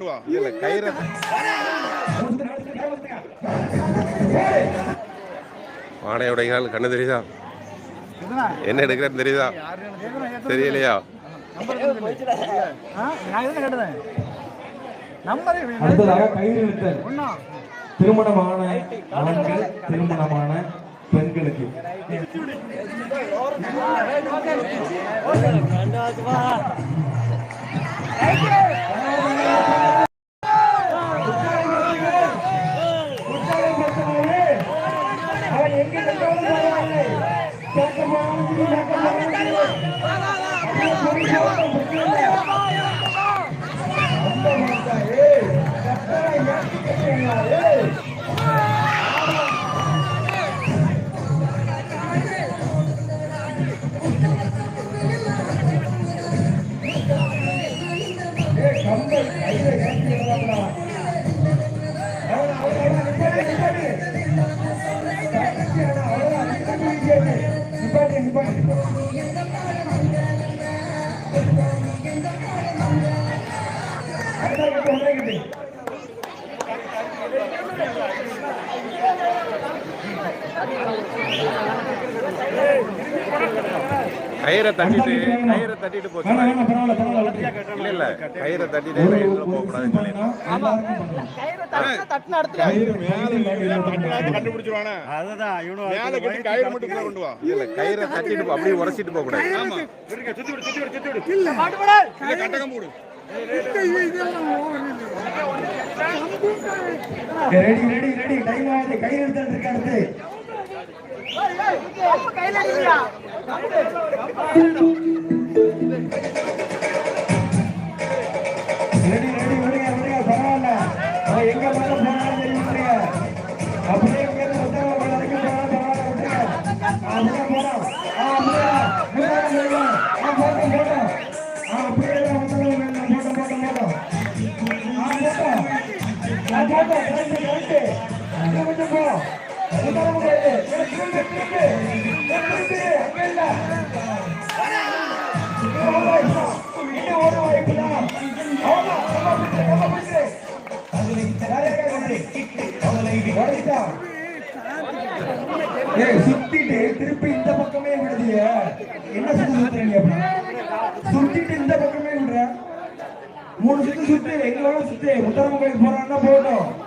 வா இல்ல கயிறை வாடகை உடைகள் கண்ணு தெரியுதா? என்ன எடுக்கிறேன்னு தெரியுதா? தெரியலையா? அடுத்ததாக கயிறு திருமணமான ஆண்கள் திருமணமான பெண்களுக்கு. Hey! கயிறை தட்டிட்டு கயிறை தட்டிட்டு போச்சு. இல்ல இல்ல கயிறை தட்டிட்டு ஒரு போக கூடாதுன்னு சொல்லி. கயிறு மேல இல்லாட்டி கண்டுபிடிச்சிருவானே? அதுதான் இவனு மேல கட்டி கயிறு மட்டும் கீழே கொண்டு வா இல்ல கயிறை தட்டிட்டு அப்படியே உரசிட்டு போக கூடாது ரெடி ரெடி ரெடி டைம் ஆகுது கை எடுத்துட்டு இருக்க அடுத்து ரெடி சுத்திட்டு திருப்பி இந்த பக்கமே விடுதிய. என்ன சுத்து சுத்துறீங்க சுத்திட்டு இந்த பக்கமே விடுறேன். மூணு சுத்து சுத்து எங்களோட சுத்து. முத்தரம கோயில் போறான்னா போகட்டும்.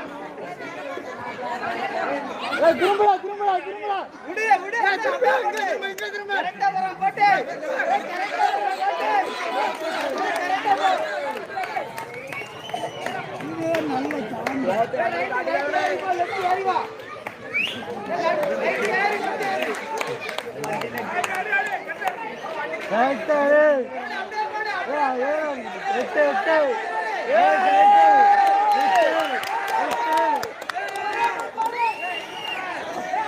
சவுத்து கொடுங்க. ஆள் இடம் மாதிரி. ஆள் இடம் மாதிரி. அதை வச்சே கண்டுபிடிப்பாங்க. எங்க நிக்கிறேன்னு. கையில சுத்தினாலும் கிட்ட வந்துருவானே. கையில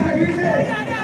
வாய்ப்பு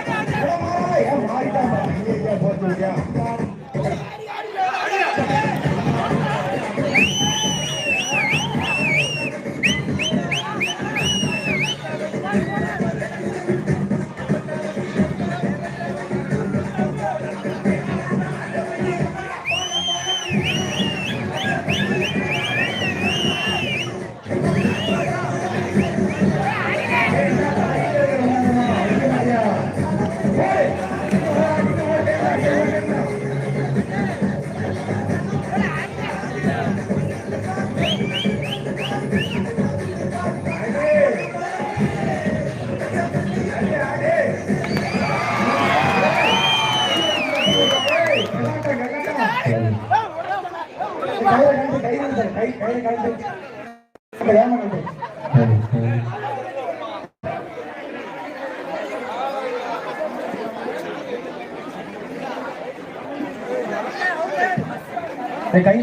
கை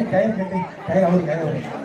கை கட்டு கை அவரு கை அவரு